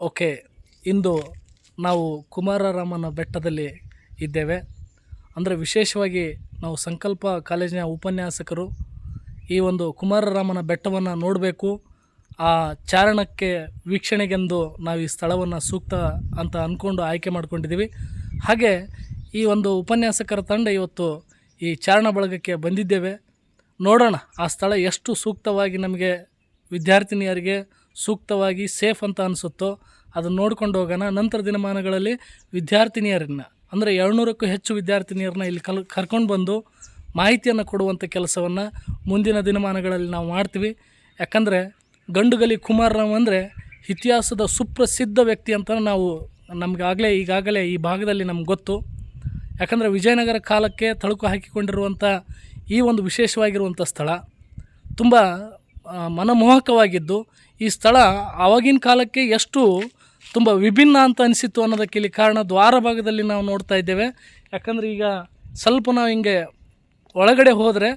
Okay, ಇಂದು ನಾವು ಕುಮಾರರಾಮನ ಬೆಟ್ಟದಲ್ಲಿ ಇದ್ದೇವೆ. ಅಂದರೆ ವಿಶೇಷವಾಗಿ ನಾವು ಸಂಕಲ್ಪ ಕಾಲೇಜಿನ ಉಪನ್ಯಾಸಕರು ಈ ಒಂದು ಕುಮಾರರಾಮನ ಬೆಟ್ಟವನ್ನು ನೋಡಬೇಕು. ಆ ಚಾರಣಕ್ಕೆ ವೀಕ್ಷಣೆಗೆಂದು ನಾವು ಈ ಸ್ಥಳವನ್ನು ಸೂಕ್ತ ಅಂತ ಅಂದ್ಕೊಂಡು ಆಯ್ಕೆ ಮಾಡ್ಕೊಂಡಿದ್ದೀವಿ. ಹಾಗೆ ಈ ಒಂದು ಉಪನ್ಯಾಸಕರ ತಂಡ ಇವತ್ತು ಈ ಚಾರಣ ಬಳಗಕ್ಕೆ ಬಂದಿದ್ದೇವೆ. ನೋಡೋಣ ಆ ಸ್ಥಳ ಎಷ್ಟು ಸೂಕ್ತವಾಗಿ ನಮಗೆ ವಿದ್ಯಾರ್ಥಿನಿಯರಿಗೆ ಸೂಕ್ತವಾಗಿ ಸೇಫ್ ಅಂತ ಅನಿಸುತ್ತೋ ಅದನ್ನು ನೋಡ್ಕೊಂಡು ಹೋಗೋಣ. ನಂತರ ದಿನಮಾನಗಳಲ್ಲಿ ವಿದ್ಯಾರ್ಥಿನಿಯರನ್ನ, ಅಂದರೆ ಏಳ್ನೂರಕ್ಕೂ ಹೆಚ್ಚು ವಿದ್ಯಾರ್ಥಿನಿಯರನ್ನ ಇಲ್ಲಿ ಕಲ್, ಕರ್ಕೊಂಡು ಬಂದು ಮಾಹಿತಿಯನ್ನು ಕೊಡುವಂಥ ಕೆಲಸವನ್ನು ಮುಂದಿನ ದಿನಮಾನಗಳಲ್ಲಿ ನಾವು ಮಾಡ್ತೀವಿ. ಯಾಕಂದರೆ ಗಂಡುಗಲಿ ಕುಮಾರರಾವ್ ಅಂದರೆ ಇತಿಹಾಸದ ಸುಪ್ರಸಿದ್ಧ ವ್ಯಕ್ತಿ ಅಂತ ನಾವು ನಮಗಾಗಲೇ ಈಗಾಗಲೇ ಈ ಭಾಗದಲ್ಲಿ ನಮ್ಗೆ ಗೊತ್ತು. ಯಾಕಂದರೆ ವಿಜಯನಗರ ಕಾಲಕ್ಕೆ ತಳುಕು ಹಾಕಿಕೊಂಡಿರುವಂಥ ಈ ಒಂದು ವಿಶೇಷವಾಗಿರುವಂಥ ಸ್ಥಳ ತುಂಬ ಮನಮೋಹಕವಾಗಿದ್ದು, ಈ ಸ್ಥಳ ಆವಾಗಿನ ಕಾಲಕ್ಕೆ ಎಷ್ಟು ತುಂಬ ವಿಭಿನ್ನ ಅಂತ ಅನಿಸಿತ್ತು ಅನ್ನೋದಕ್ಕೆ ಇಲ್ಲಿ ಕಾರಣ ದ್ವಾರ ಭಾಗದಲ್ಲಿ ನಾವು ನೋಡ್ತಾ ಇದ್ದೇವೆ. ಯಾಕಂದರೆ ಈಗ ಸ್ವಲ್ಪ ನಾವು ಹಿಂಗೆ ಒಳಗಡೆ ಹೋದರೆ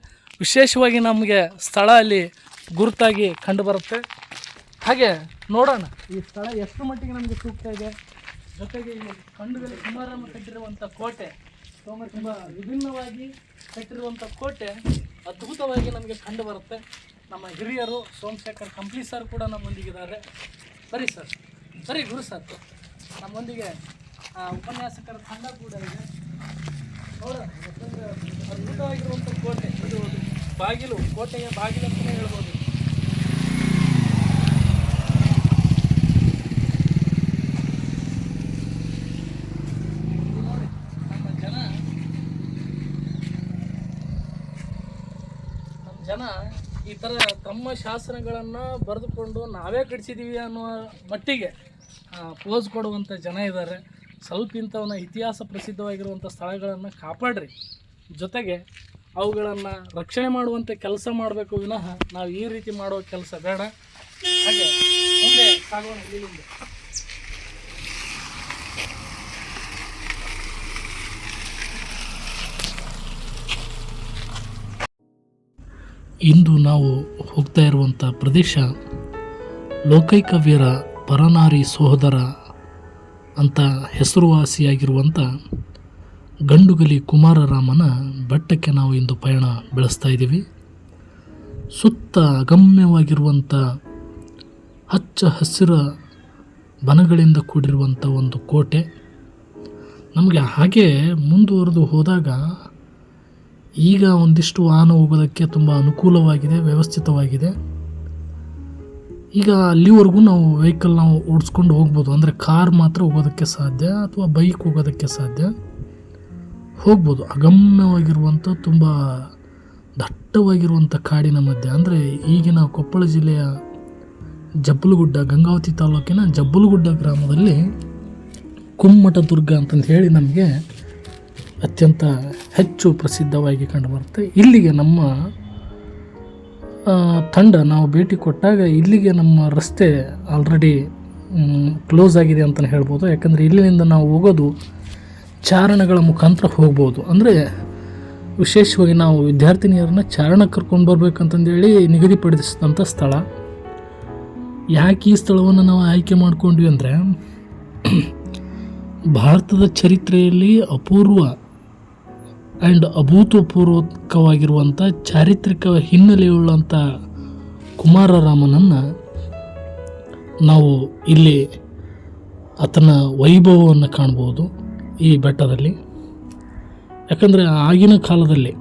ವಿಶೇಷವಾಗಿ ನಮಗೆ ಸ್ಥಳ ಅಲ್ಲಿ ಗುರುತಾಗಿ ಕಂಡುಬರುತ್ತೆ ಹಾಗೆ ನೋಡೋಣ. ಈ ಸ್ಥಳ ಎಷ್ಟು ಮಟ್ಟಿಗೆ ನಮಗೆ ಸೂಕ್ತ ಇದೆ? ಜೊತೆಗೆ ಇಲ್ಲಿ ಕಂಡುಗಳು ಕುಮಾರಮ್ಮ ಕಟ್ಟಿರುವಂಥ ಕೋಟೆ ತುಂಬ ತುಂಬ ವಿಭಿನ್ನವಾಗಿ ಕಟ್ಟಿರುವಂಥ ಕೋಟೆ ಅದ್ಭುತವಾಗಿ ನಮಗೆ ಕಂಡು ಬರುತ್ತೆ. ನಮ್ಮ ಹಿರಿಯರು ಸೋಮಶೇಖರ್ ಕಂಪ್ಲಿ ಸರ್ ಕೂಡ ನಮ್ಮೊಂದಿಗಿದ್ದಾರೆ. ಸರಿ ಸರ್. ಸರಿ ಗುರು ಸರ್. ನಮ್ಮೊಂದಿಗೆ ಉಪನ್ಯಾಸಕರ ತಂಡ ಕೂಡ ಇದೆ. ನೋಡೋಣ, ಅದ್ಭುತವಾಗಿರುವಂಥ ಕೋಟೆ. ಇದು ಬಾಗಿಲು, ಕೋಟೆಯ ಬಾಗಿಲು ಅಂತಲೇ ಹೇಳ್ಬೋದು. ಜನ ಈ ಥರ ತಮ್ಮ ಶಾಸನಗಳನ್ನು ಬರೆದುಕೊಂಡು ನಾವೇ ಕಟ್ಸಿದ್ದೀವಿ ಅನ್ನುವ ಮಟ್ಟಿಗೆ ಪೋಸ್ ಕೊಡುವಂಥ ಜನ ಇದ್ದಾರೆ. ಸ್ವಲ್ಪ ಇಂಥವನ್ನ ಇತಿಹಾಸ ಪ್ರಸಿದ್ಧವಾಗಿರುವಂಥ ಸ್ಥಳಗಳನ್ನು ಕಾಪಾಡ್ರಿ. ಜೊತೆಗೆ ಅವುಗಳನ್ನು ರಕ್ಷಣೆ ಮಾಡುವಂಥ ಕೆಲಸ ಮಾಡಬೇಕು ವಿನಃ ನಾವು ಈ ರೀತಿ ಮಾಡೋ ಕೆಲಸ ಬೇಡ. ಹಾಗೆ ಇಂದು ನಾವು ಹೋಗ್ತಾ ಇರುವಂಥ ಪ್ರದೇಶ ಲೋಕೈಕ ವೀರ ಪರನಾರಿ ಸಹೋದರ ಅಂತ ಹೆಸರುವಾಸಿಯಾಗಿರುವಂಥ ಗಂಡುಗಲಿ ಕುಮಾರರಾಮನ ಬೆಟ್ಟಕ್ಕೆ ನಾವು ಇಂದು ಪಯಣ ಬೆಳೆಸ್ತಾ ಇದ್ದೀವಿ. ಸುತ್ತ ಅಗಮ್ಯವಾಗಿರುವಂಥ ಹಚ್ಚ ಹಸಿರ ಬನಗಳಿಂದ ಕೂಡಿರುವಂಥ ಒಂದು ಕೋಟೆ. ನಮಗೆ ಹಾಗೆ ಮುಂದುವರೆದು ಹೋದಾಗ ಈಗ ಒಂದಿಷ್ಟು ವಾಹನ ಹೋಗೋದಕ್ಕೆ ತುಂಬ ಅನುಕೂಲವಾಗಿದೆ, ವ್ಯವಸ್ಥಿತವಾಗಿದೆ. ಈಗ ಅಲ್ಲಿವರೆಗೂ ನಾವು ವೆಹಿಕಲ್ ನಾವು ಓಡಿಸ್ಕೊಂಡು ಹೋಗ್ಬೋದು. ಅಂದರೆ ಕಾರ್ ಮಾತ್ರ ಹೋಗೋದಕ್ಕೆ ಸಾಧ್ಯ ಅಥವಾ ಬೈಕ್ ಹೋಗೋದಕ್ಕೆ ಸಾಧ್ಯ? ಹೋಗ್ಬೋದು. ಅಗಮ್ಯವಾಗಿರುವಂಥ, ತುಂಬ ದಟ್ಟವಾಗಿರುವಂಥ ಕಾಡಿನ ಮಧ್ಯೆ. ಅಂದರೆ ಈಗಿನ ಕೊಪ್ಪಳ ಜಿಲ್ಲೆಯ ಜಬ್ಬಲುಗುಡ್ಡ, ಗಂಗಾವತಿ ತಾಲೂಕಿನ ಜಬ್ಬಲುಗುಡ್ಡ ಗ್ರಾಮದಲ್ಲಿ ಕುಮ್ಮಟ ದುರ್ಗ ಅಂತಂದು ಹೇಳಿ ನಮಗೆ ಅತ್ಯಂತ ಹೆಚ್ಚು ಪ್ರಸಿದ್ಧವಾಗಿ ಕಂಡುಬರುತ್ತೆ. ಇಲ್ಲಿಗೆ ನಮ್ಮ ತಂಡ ನಾವು ಭೇಟಿ ಕೊಟ್ಟಾಗ ಇಲ್ಲಿಗೆ ನಮ್ಮ ರಸ್ತೆ ಆಲ್ರೆಡಿ ಕ್ಲೋಸ್ ಆಗಿದೆ ಅಂತಲೇ ಹೇಳ್ಬೋದು. ಯಾಕಂದರೆ ಇಲ್ಲಿನಿಂದ ನಾವು ಹೋಗೋದು ಚಾರಣಗಳ ಮುಖಾಂತರ ಹೋಗ್ಬೋದು. ಅಂದರೆ ವಿಶೇಷವಾಗಿ ನಾವು ವಿದ್ಯಾರ್ಥಿನಿಯರನ್ನ ಚಾರಣ ಕರ್ಕೊಂಡು ಬರ್ಬೇಕಂತಂದೇಳಿ ನಿಗದಿಪಡಿಸಿದಂಥ ಸ್ಥಳ. ಯಾಕೆ ಈ ಸ್ಥಳವನ್ನು ನಾವು ಆಯ್ಕೆ ಮಾಡ್ಕೊಂಡ್ವಿ ಅಂದರೆ ಭಾರತದ ಚರಿತ್ರೆಯಲ್ಲಿ ಅಪೂರ್ವ ಆ್ಯಂಡ್ ಅಭೂತಪೂರ್ವಕವಾಗಿರುವಂಥ ಚಾರಿತ್ರಿಕ ಹಿನ್ನೆಲೆಯುಳ್ಳಂಥ ಕುಮಾರರಾಮನನ್ನು ನಾವು ಇಲ್ಲಿ ಆತನ ವೈಭವವನ್ನು ಕಾಣ್ಬೋದು. ಈ ಬೆಟ್ಟದಲ್ಲಿ. ಯಾಕಂದರೆ ಆಗಿನ ಕಾಲದಲ್ಲಿ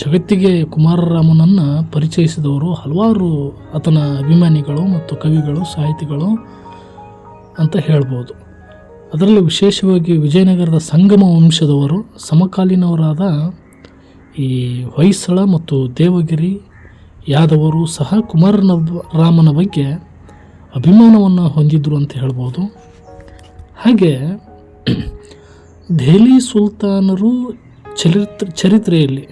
ಜಗತ್ತಿಗೆ ಕುಮಾರರಾಮನನ್ನು ಪರಿಚಯಿಸಿದವರು ಹಲವಾರು ಆತನ ಅಭಿಮಾನಿಗಳು ಮತ್ತು ಕವಿಗಳು, ಸಾಹಿತಿಗಳು ಅಂತ ಹೇಳ್ಬೋದು. ಅದರಲ್ಲೂ ವಿಶೇಷವಾಗಿ ವಿಜಯನಗರದ ಸಂಗಮ ವಂಶದವರು, ಸಮಕಾಲೀನವರಾದ ಈ ಹೊಯ್ಸಳ ಮತ್ತು ದೇವಗಿರಿ ಯಾದವರು ಸಹ ಕುಮಾರನ ರಾಮನ ಬಗ್ಗೆ ಅಭಿಮಾನವನ್ನು ಹೊಂದಿದ್ದರು ಅಂತ ಹೇಳ್ಬೋದು. ಹಾಗೆ ದೆಹಲಿ ಸುಲ್ತಾನರು ಚರಿತ್ರ, ಚರಿತ್ರೆಯಲ್ಲಿ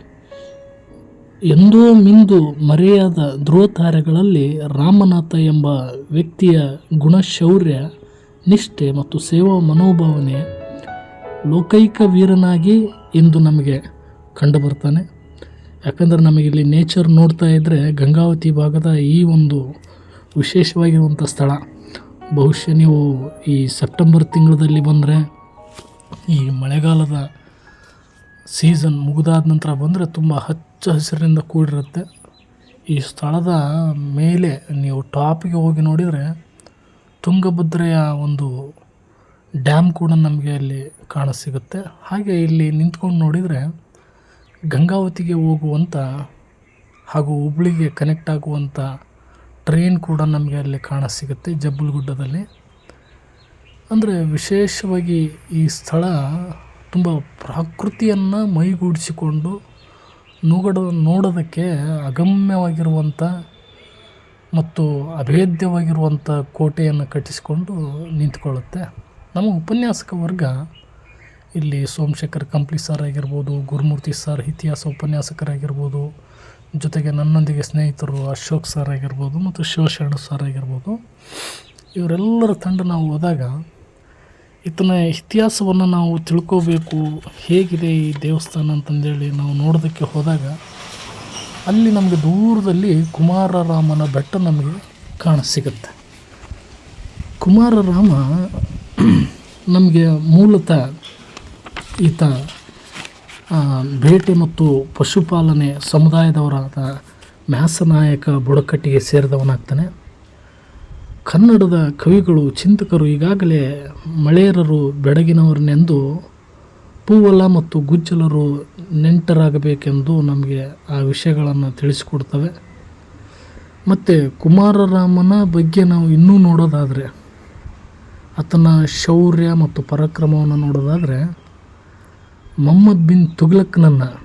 ಎಂದೋ ಮಿಂದು ಮರೆಯಾದ ಧ್ರುವತಾರೆಗಳಲ್ಲಿ ರಾಮನಾಥ ಎಂಬ ವ್ಯಕ್ತಿಯ ಗುಣಶೌರ್ಯ, ನಿಷ್ಠೆ ಮತ್ತು ಸೇವಾ ಮನೋಭಾವನೆ ಲೋಕೈಕ ವೀರನಾಗಿ ಎಂದು ನಮಗೆ ಕಂಡುಬರ್ತಾನೆ ಯಾಕಂದರೆ ನಮಗಿಲ್ಲಿ ನೇಚರ್ ನೋಡ್ತಾ ಇದ್ದರೆ ಗಂಗಾವತಿ ಭಾಗದ ಈ ಒಂದು ವಿಶೇಷವಾಗಿರುವಂಥ ಸ್ಥಳ. ಬಹುಶಃ ನೀವು ಈ ಸೆಪ್ಟೆಂಬರ್ ತಿಂಗಳಲ್ಲಿ ಬಂದರೆ ಈ ಮಳೆಗಾಲದ ಸೀಸನ್ ಮುಗಿದಾದ ನಂತರ ಬಂದರೆ ತುಂಬ ಹಚ್ಚ ಹಸಿರಿನಿಂದ ಕೂಡಿರುತ್ತೆ. ಈ ಸ್ಥಳದ ಮೇಲೆ ನೀವು ಟಾಪಿಗೆ ಹೋಗಿ ನೋಡಿದರೆ ತುಂಗಭದ್ರೆಯ ಒಂದು ಡ್ಯಾಮ್ ಕೂಡ ನಮಗೆ ಅಲ್ಲಿ ಕಾಣಸಿಗುತ್ತೆ. ಹಾಗೆ ಇಲ್ಲಿ ನಿಂತ್ಕೊಂಡು ನೋಡಿದರೆ ಗಂಗಾವತಿಗೆ ಹೋಗುವಂಥ ಹಾಗೂ ಹುಬ್ಳಿಗೆ ಕನೆಕ್ಟ್ ಆಗುವಂಥ ಟ್ರೈನ್ ಕೂಡ ನಮಗೆ ಅಲ್ಲಿ ಕಾಣಸಿಗುತ್ತೆ ಜಬ್ಬಲಗುಡ್ಡದಲ್ಲಿ ಅಂದರೆ ವಿಶೇಷವಾಗಿ ಈ ಸ್ಥಳ ತುಂಬ ಪ್ರಕೃತಿಯನ್ನು ಮೈಗೂಡಿಸಿಕೊಂಡು ನುಗಡ ನೋಡೋದಕ್ಕೆ ಅಗಮ್ಯವಾಗಿರುವಂಥ ಮತ್ತು ಅಭೇದ್ಯವಾಗಿರುವಂಥ ಕೋಟೆಯನ್ನು ಕಟ್ಟಿಸಿಕೊಂಡು ನಿಂತ್ಕೊಳ್ಳುತ್ತೆ. ನಮ್ಮ ಉಪನ್ಯಾಸಕ ವರ್ಗ ಇಲ್ಲಿ ಸೋಮಶೇಖರ್ ಕಂಪ್ಲಿ ಸರ್ ಆಗಿರ್ಬೋದು, ಗುರುಮೂರ್ತಿ ಸರ್ ಇತಿಹಾಸ ಉಪನ್ಯಾಸಕರಾಗಿರ್ಬೋದು, ಜೊತೆಗೆ ನನ್ನೊಂದಿಗೆ ಸ್ನೇಹಿತರು ಅಶೋಕ್ ಸರ್ ಆಗಿರ್ಬೋದು ಮತ್ತು ಶಿವಶರಣ ಸರ್ ಆಗಿರ್ಬೋದು. ಇವರೆಲ್ಲರ ತಂಡ ನಾವು ಹೋದಾಗ ಈತನ ಇತಿಹಾಸವನ್ನು ನಾವು ತಿಳ್ಕೋಬೇಕು, ಹೇಗಿದೆ ಈ ದೇವಸ್ಥಾನ ಅಂತಂದೇಳಿ ನಾವು ನೋಡೋದಕ್ಕೆ ಹೋದಾಗ, ಅಲ್ಲಿ ನಮಗೆ ದೂರದಲ್ಲಿ ಕುಮಾರರಾಮನ ಬೆಟ್ಟ ನಮಗೆ ಕಾಣಸಿಗುತ್ತೆ ಕುಮಾರರಾಮ ನಮಗೆ ಮೂಲತಃ ಈತ ಭೇಟೆ ಮತ್ತು ಪಶುಪಾಲನೆ ಸಮುದಾಯದವರಾದ ಮ್ಯಾಸನಾಯಕ ಬುಡಕಟ್ಟಿಗೆ ಸೇರಿದವನಾಗ್ತಾನೆ. ಕನ್ನಡದ ಕವಿಗಳು, ಚಿಂತಕರು ಈಗಾಗಲೇ ಮಳೆಯರರು, ಬೆಡಗಿನವರನ್ನೆಂದು ಪೂವಲ ಮತ್ತು ಗುಜ್ಜಲರು ನೆಂಟರಾಗಬೇಕೆಂದು ನಮಗೆ ಆ ವಿಷಯಗಳನ್ನು ತಿಳಿಸಿಕೊಡ್ತವೆ. ಮತ್ತು ಕುಮಾರರಾಮನ ಬಗ್ಗೆ ನಾವು ಇನ್ನೂ ನೋಡೋದಾದರೆ, ಆತನ ಶೌರ್ಯ ಮತ್ತು ಪರಾಕ್ರಮವನ್ನು ನೋಡೋದಾದರೆ, ಮೊಹಮ್ಮದ್ ಬಿನ್ ತುಗ್ಲಕ್ನನ್ನು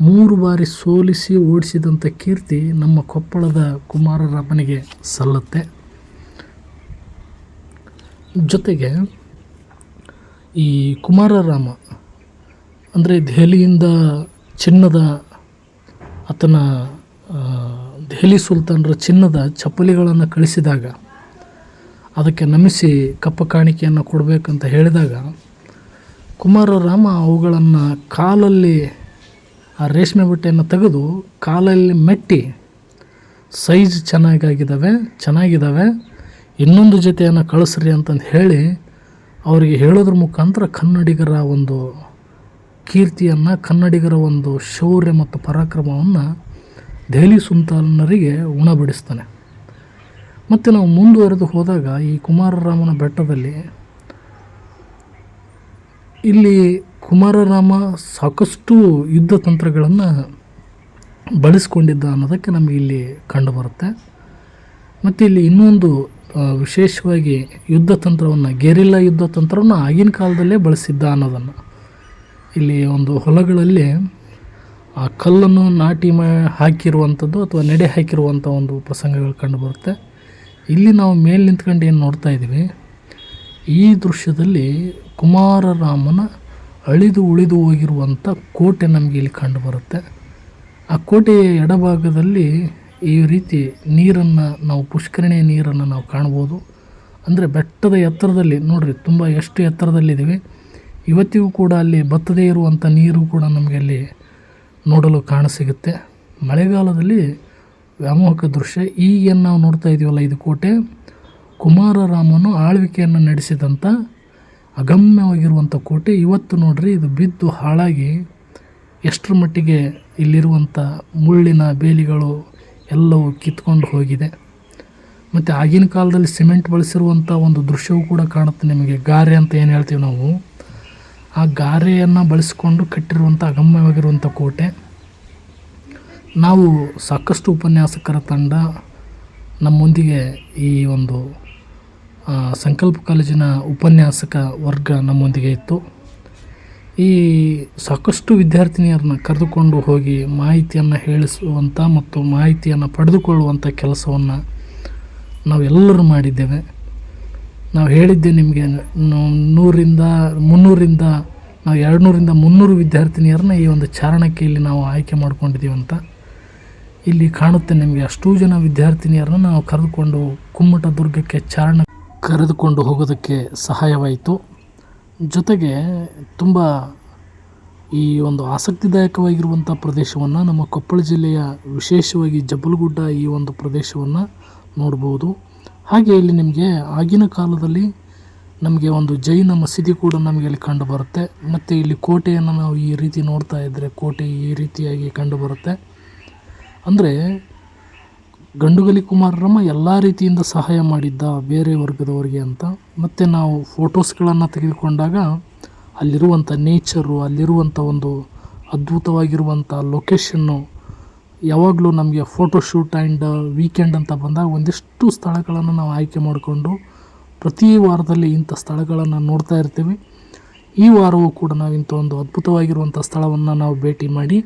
ಮೂರು ಬಾರಿ ಸೋಲಿಸಿ ಓಡಿಸಿದಂಥ ಕೀರ್ತಿ ನಮ್ಮ ಕೊಪ್ಪಳದ ಕುಮಾರರಾಮನಿಗೆ ಸಲ್ಲತ್ತೆ. ಜೊತೆಗೆ ಈ ಕುಮಾರರಾಮ ಅಂದರೆ ದೆಹಲಿಯಿಂದ ಚಿನ್ನದ ಆತನ ದೆಹಲಿ ಸುಲ್ತಾನರ ಚಿನ್ನದ ಚಪ್ಪಲಿಗಳನ್ನು ಕಳಿಸಿದಾಗ ಅದಕ್ಕೆ ನಮಿಸಿ ಕಪ್ಪ ಕಾಣಿಕೆಯನ್ನು ಕೊಡಬೇಕಂತ ಹೇಳಿದಾಗ ಕುಮಾರರಾಮ ಅವುಗಳನ್ನು ಕಾಲಲ್ಲಿ ಆ ರೇಷ್ಮೆ ಬಟ್ಟೆಯನ್ನು ತೆಗೆದು ಕಾಲಲ್ಲಿ ಮೆಟ್ಟಿ ಸೈಜ್ ಚೆನ್ನಾಗಾಗಿದ್ದಾವೆ, ಚೆನ್ನಾಗಿದ್ದಾವೆ, ಇನ್ನೊಂದು ಜೊತೆಯನ್ನು ಕಳಿಸ್ರಿ ಅಂತಂದು ಹೇಳಿ ಅವರಿಗೆ ಹೇಳೋದ್ರ ಮುಖಾಂತರ ಕನ್ನಡಿಗರ ಒಂದು ಕೀರ್ತಿಯನ್ನು, ಕನ್ನಡಿಗರ ಒಂದು ಶೌರ್ಯ ಮತ್ತು ಪರಾಕ್ರಮವನ್ನು ದೆಹಲಿ ಸುಲ್ತಾನರಿಗೆ ಉಣಬಡಿಸ್ತಾನೆ. ಮತ್ತು ನಾವು ಮುಂದುವರೆದು ಹೋದಾಗ ಈ ಕುಮಾರರಾಮನ ಬೆಟ್ಟದಲ್ಲಿ ಇಲ್ಲಿ ಕುಮಾರರಾಮ ಸಾಕಷ್ಟು ಯುದ್ಧ ತಂತ್ರಗಳನ್ನು ಬಳಸ್ಕೊಂಡಿದ್ದ ಅನ್ನೋದಕ್ಕೆ ನಮಗೆ ಇಲ್ಲಿ ಕಂಡುಬರುತ್ತೆ ಮತ್ತು ಇಲ್ಲಿ ಇನ್ನೊಂದು ವಿಶೇಷವಾಗಿ ಯುದ್ಧ ತಂತ್ರವನ್ನು, ಗೆರಿಲ್ಲ ಯುದ್ಧ ತಂತ್ರವನ್ನು ಆಗಿನ ಕಾಲದಲ್ಲೇ ಬಳಸಿದ್ದ ಅನ್ನೋದನ್ನು. ಇಲ್ಲಿ ಒಂದು ಹೊಲಗಳಲ್ಲಿ, ಆ ಕಲ್ಲನ್ನು ನಾಟಿ ಮಾ, ಹಾಕಿರುವಂಥದ್ದು ಅಥವಾ ನಡೆ ಹಾಕಿರುವಂಥ ಒಂದು ಪ್ರಸಂಗಗಳು ಕಂಡುಬರುತ್ತೆ ಇಲ್ಲಿ ನಾವು ಮೇಲೆ ನಿಂತ್ಕೊಂಡು ಏನು ನೋಡ್ತಾ ಇದ್ದೀವಿ ಈ ದೃಶ್ಯದಲ್ಲಿ ಕುಮಾರರಾಮನ ಅಳಿದು ಉಳಿದು ಹೋಗಿರುವಂಥ ಕೋಟೆ ನಮಗೆ ಇಲ್ಲಿ ಕಂಡುಬರುತ್ತೆ ಆ ಕೋಟೆಯ ಎಡಭಾಗದಲ್ಲಿ ಈ ರೀತಿ ನೀರನ್ನು ನಾವು ಪುಷ್ಕರಣಿಯ ನೀರನ್ನು ನಾವು ಕಾಣ್ಬೋದು. ಅಂದರೆ ಬೆಟ್ಟದ ಎತ್ತರದಲ್ಲಿ ನೋಡಿರಿ, ತುಂಬ ಎಷ್ಟು ಎತ್ತರದಲ್ಲಿದ್ದೀವಿ. ಇವತ್ತಿಗೂ ಕೂಡ ಅಲ್ಲಿ ಬತ್ತದೇ ಇರುವಂಥ ನೀರು ಕೂಡ ನಮಗೆ ಅಲ್ಲಿ ನೋಡಲು ಕಾಣಸಿಗುತ್ತೆ. ಮಳೆಗಾಲದಲ್ಲಿ ವ್ಯಾಮೋಹಕ ದೃಶ್ಯ. ಈಗೇನು ನಾವು ನೋಡ್ತಾ ಇದೀವಲ್ಲ, ಇದು ಕೋಟೆ. ಕುಮಾರರಾಮನು ಆಳ್ವಿಕೆಯನ್ನು ನಡೆಸಿದಂಥ ಅಗಮ್ಯವಾಗಿರುವಂಥ ಕೋಟೆ ಇವತ್ತು ನೋಡಿರಿ ಇದು ಬಿದ್ದು ಹಾಳಾಗಿ ಎಷ್ಟರ ಮಟ್ಟಿಗೆ ಇಲ್ಲಿರುವಂಥ ಮುಳ್ಳಿನ ಬೇಲಿಗಳು ಎಲ್ಲವೂ ಕಿತ್ಕೊಂಡು ಹೋಗಿದೆ. ಮತ್ತು ಆಗಿನ ಕಾಲದಲ್ಲಿ ಸಿಮೆಂಟ್ ಬಳಸಿರುವಂಥ ಒಂದು ದೃಶ್ಯವೂ ಕೂಡ ಕಾಣುತ್ತೆ ನಿಮಗೆ. ಗಾರೆ ಅಂತ ಏನು ಹೇಳ್ತೀವಿ ನಾವು. ಆ ಗಾರೆಯನ್ನು ಬಳಸಿಕೊಂಡು ಕಟ್ಟಿರುವಂಥ ಅಗಮ್ಯವಾಗಿರುವಂಥ ಕೋಟೆ. ನಾವು ಸಾಕಷ್ಟು ಉಪನ್ಯಾಸಕರ ತಂಡ ನಮ್ಮೊಂದಿಗೆ ಈ ಒಂದು ಸಂಕಲ್ಪ ಕಾಲೇಜಿನ ಉಪನ್ಯಾಸಕ ವರ್ಗ ನಮ್ಮೊಂದಿಗೆ ಇತ್ತು. ಈ ಸಾಕಷ್ಟು ವಿದ್ಯಾರ್ಥಿನಿಯರನ್ನ ಕರೆದುಕೊಂಡು ಹೋಗಿ ಮಾಹಿತಿಯನ್ನು ಹೇಳಿಸುವಂಥ ಮತ್ತು ಮಾಹಿತಿಯನ್ನು ಪಡೆದುಕೊಳ್ಳುವಂಥ ಕೆಲಸವನ್ನು ನಾವೆಲ್ಲರೂ ಮಾಡಿದ್ದೇವೆ. ನಾವು ಹೇಳಿದ್ದೆ ನಿಮಗೆ ನೂರಿಂದ, ಮುನ್ನೂರಿಂದ, ನಾವು ಎರಡುನೂರಿಂದ ಮುನ್ನೂರು ವಿದ್ಯಾರ್ಥಿನಿಯರನ್ನ ಈ ಒಂದು ಚಾರಣಕ್ಕೆ ಇಲ್ಲಿ ನಾವು ಆಯ್ಕೆ ಮಾಡ್ಕೊಂಡಿದ್ದೀವಿ ಅಂತ. ಇಲ್ಲಿ ಕಾಣುತ್ತೆ ನಿಮಗೆ ಅಷ್ಟೂ ಜನ ವಿದ್ಯಾರ್ಥಿನಿಯರನ್ನ ನಾವು ಕರೆದುಕೊಂಡು ಕುಮ್ಮಟ ದುರ್ಗಕ್ಕೆ ಚಾರಣ ಕರೆದುಕೊಂಡು ಹೋಗೋದಕ್ಕೆ ಸಹಾಯವಾಯಿತು. ಜೊತೆಗೆ ತುಂಬ ಈ ಒಂದು ಆಸಕ್ತಿದಾಯಕವಾಗಿರುವಂಥ ಪ್ರದೇಶವನ್ನು ನಮ್ಮ ಕೊಪ್ಪಳ ಜಿಲ್ಲೆಯ ವಿಶೇಷವಾಗಿ ಜಬ್ಬಲಗುಡ್ಡ ಈ ಒಂದು ಪ್ರದೇಶವನ್ನು ನೋಡ್ಬೋದು. ಹಾಗೆ ಇಲ್ಲಿ ನಿಮಗೆ ಆಗಿನ ಕಾಲದಲ್ಲಿ ನಮಗೆ ಒಂದು ಜೈನ ಮಸೀದಿ ಕೂಡ ನಮಗೆ ಇಲ್ಲಿ ಕಂಡು ಬರುತ್ತೆ. ಮತ್ತು ಇಲ್ಲಿ ಕೋಟೆಯನ್ನು ನಾವು ಈ ರೀತಿ ನೋಡ್ತಾ ಇದ್ದರೆ ಕೋಟೆ ಈ ರೀತಿಯಾಗಿ ಕಂಡು ಬರುತ್ತೆ. ಅಂದರೆ ಗಂಡುಗಲಿ ಕುಮಾರರಮ್ಮ ಎಲ್ಲ ರೀತಿಯಿಂದ ಸಹಾಯ ಮಾಡಿದ್ದ ಬೇರೆ ವರ್ಗದವರಿಗೆ ಅಂತ. ಮತ್ತು ನಾವು ಫೋಟೋಸ್ಗಳನ್ನು ತೆಗೆದುಕೊಂಡಾಗ ಅಲ್ಲಿರುವಂಥ ನೇಚರು ಅಲ್ಲಿರುವಂಥ ಒಂದು ಅದ್ಭುತವಾಗಿರುವಂಥ ಲೊಕೇಶನ್ನು ಯಾವಾಗಲೂ ನಮಗೆ ಫೋಟೋಶೂಟ್ ಆ್ಯಂಡ್ ವೀಕೆಂಡ್ ಅಂತ ಬಂದಾಗ ಒಂದಿಷ್ಟು ಸ್ಥಳಗಳನ್ನು ನಾವು ಆಯ್ಕೆ ಮಾಡಿಕೊಂಡು ಪ್ರತಿ ವಾರದಲ್ಲಿ ಇಂಥ ಸ್ಥಳಗಳನ್ನು ನೋಡ್ತಾ ಇರ್ತೀವಿ. ಈ ವಾರವೂ ಕೂಡ ನಾವು ಇಂಥ ಒಂದು ಅದ್ಭುತವಾಗಿರುವಂಥ ಸ್ಥಳವನ್ನು ನಾವು ಭೇಟಿ ಮಾಡಿ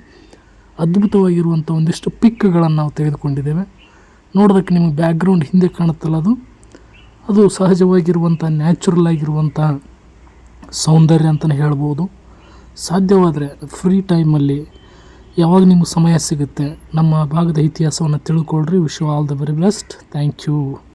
ಅದ್ಭುತವಾಗಿರುವಂಥ ಒಂದಿಷ್ಟು ಪಿಕ್ಗಳನ್ನು ನಾವು ತೆಗೆದುಕೊಂಡಿದ್ದೇವೆ. ನೋಡೋದಕ್ಕೆ ನಿಮಗೆ ಬ್ಯಾಕ್ಗ್ರೌಂಡ್ ಹಿಂದೆ ಕಾಣುತ್ತಲ್ಲ ಅದು. ಅದು ಸಹಜವಾಗಿರುವಂಥ ನ್ಯಾಚುರಲ್ ಆಗಿರುವಂಥ ಸೌಂದರ್ಯ ಅಂತಲೇ ಹೇಳ್ಬೋದು. ಸಾಧ್ಯವಾದರೆ ಫ್ರೀ ಟೈಮಲ್ಲಿ ಯಾವಾಗ ನಿಮಗೆ ಸಮಯ ಸಿಗುತ್ತೆ ನಮ್ಮ ಭಾಗದ ಇತಿಹಾಸವನ್ನು ತಿಳ್ಕೊಳ್ರಿ. Wish all the very best thank you